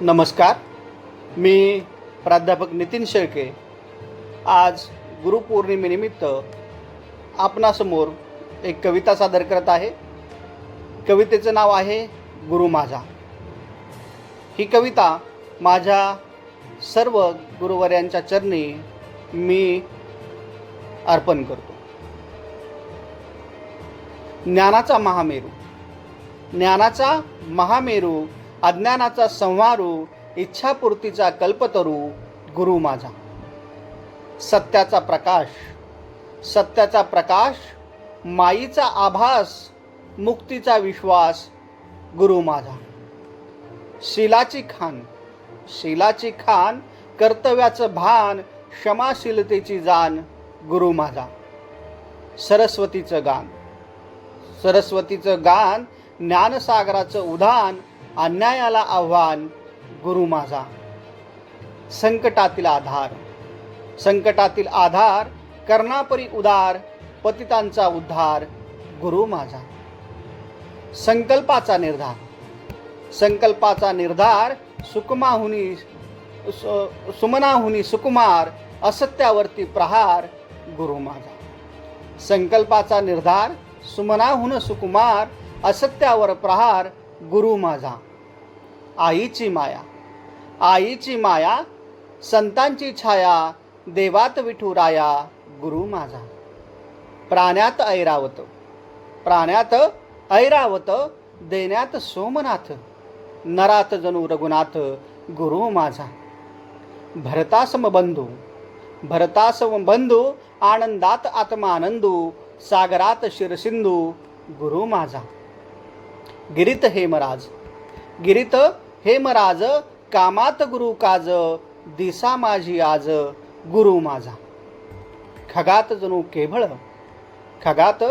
नमस्कार. मी प्राध्यापक नितीन शेळके. आज गुरुपौर्णिमेनिमित्त आपणासमोर एक कविता सादर करत आहे. कवितेचं नाव आहे गुरु माझा. ही कविता माझ्या सर्व गुरुवर्यांच्या चरणी मी अर्पण करतो. ज्ञानाचा महामेरू. ज्ञानाचा महामेरू अज्ञानाचा संहारू इच्छापूर्तीचा कल्पतरू गुरु माझा. सत्याचा प्रकाश सत्याचा प्रकाश माईचा आभास मुक्तीचा विश्वास गुरु माझा. शिलाची खान शिलाची खान कर्तव्याचं भान क्षमाशीलतेची जाण गुरु माझा. सरस्वतीचं गान सरस्वतीचं गान ज्ञानसागराचं उधान अन्यायाला आव्हान गुरु माझा. संकटातील आधार. संकटातील आधार कर्णापरी उदार पतितांचा उद्धार गुरु माझा. संकल्पाचा निर्धार. संकल्पाचा निर्धार सुकुमाहुनी सु- सुमनाहुनी सुकुमार असत्यावरती प्रहार गुरु माझा. संकल्पाचा निर्धार सुमनाहुन सुकुमार असत्यावर प्रहार गुरु माझा आईची माया आईची माया संतांची छाया देवात विठुराया गुरु माझा. प्राण्यात ऐरावत प्राण्यात ऐरावत देण्यात सोमनाथ नरात जणू रघुनाथ गुरु माझा. भरतासम बंधू भरतासम बंधू आनंदात आत्मानंदू सागरात शिरसिंधू गुरु माझा. गिरीत हेमराज गिरीत हेमराज कामात गुरु काज दिसा माझी आज गुरु माझा. खगात जणू केवळ खगात